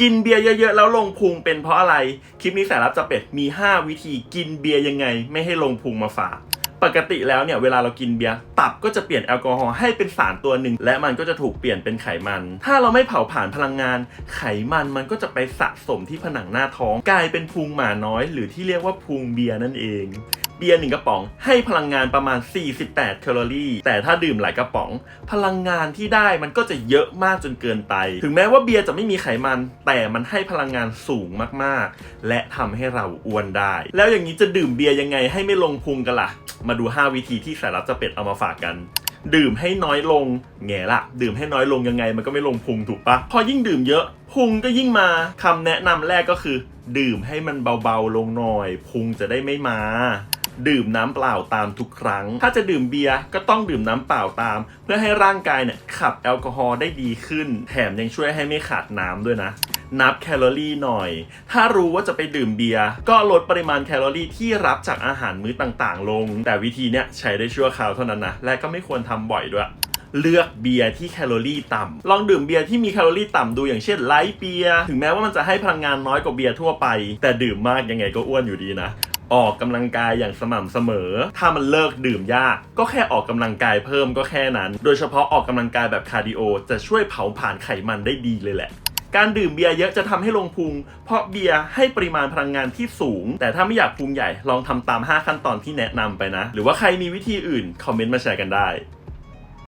กินเบียร์เยอะๆ แล้วลงพุงเป็นเพราะอะไร คลิปนี้สายลับจะเป็ดมี 5 วิธีกินเบียร์ยังไง ไม่ให้ลงพุงมาฝาก ปกติแล้วเนี่ยเวลาเรากินเบียร์ตับก็จะเปลี่ยนแอลกอฮอล์ให้เป็นสารตัวหนึ่ง และมันก็จะถูกเปลี่ยนเป็นไขมัน ถ้าเราไม่เผาผลาญพลังงาน ไขมันมันก็จะไปสะสมที่ผนังหน้าท้อง กลายเป็นพุงหมาน้อย หรือที่เรียกว่าพุงเบียร์นั่นเอง เบียร์หนึ่งกระป๋อง ให้พลังงานประมาณ 48 แคลอรี่ แต่ถ้าดื่มหลายกระป๋อง พลังงานที่ได้มันก็จะเยอะมากจนเกินไป ถึงแม้ว่าเบียร์จะไม่มีไขมัน แต่มันให้พลังงานสูงมากๆ และทำให้เราอ้วนได้ แล้วอย่างนี้จะดื่มเบียร์ยังไงให้ไม่ลงพุงกันล่ะ มาดู 5 วิธีที่สายลับจะเป็ดเอามาฝากกันดื่มให้น้อยลงแง่ละดื่มให้น้อยลงยังไงมันก็ไม่ลงพุงถูกปะพอยิ่งดื่มเยอะ พุงก็ยิ่งมาคำแนะนำแรกก็คือ ดื่มให้มันเบาๆลงหน่อย พุงจะได้ไม่มา ดื่มน้ำเปล่าตามทุกครั้ง ถ้าจะดื่มเบียร์ก็ต้องดื่มน้ำเปล่าตาม เพื่อให้ร่างกายเนี่ยขับแอลกอฮอล์ได้ดีขึ้น แถมยังช่วยให้ไม่ขาดน้ำด้วยนะนับแคลอรี่หน่อย ถ้ารู้ว่าจะไปดื่มเบียร์ก็ลดปริมาณแคลอรี่ที่รับจากอาหารมื้อต่างๆ ลง แต่วิธีเนี้ยใช้ได้ชั่วคราวเท่านั้นนะ และก็ไม่ควรทำบ่อยด้วย เลือกเบียร์ที่แคลอรี่ต่ำ ลองดื่มเบียร์ที่มีแคลอรี่ต่ำดูอย่างเช่นไลท์เบียร์ ถึงแม้ว่ามันจะให้พลังงานน้อยกว่าเบียร์ทั่วไป แต่ดื่มมากยังไงก็อ้วนอยู่ดีนะ ออกกำลังกายอย่างสม่ำเสมอ ถ้ามันเลิกดื่มยาก ก็แค่ออกกำลังกายเพิ่มก็แค่นั้น โดยเฉพาะออกกำลังกายแบบคาร์ดิโอจะช่วยเผาผ่านไขมันได้ดีเลยแหละการดื่มเบียร์เยอะจะทำให้ลงพุง เพราะเบียร์ให้ปริมาณพลังงานที่สูง แต่ถ้าไม่อยากพุงใหญ่ลองทำตาม 5 ขั้นตอนที่แนะนำไปนะ หรือว่าใครมีวิธีอื่น คอมเมนต์มาแชร์กันได้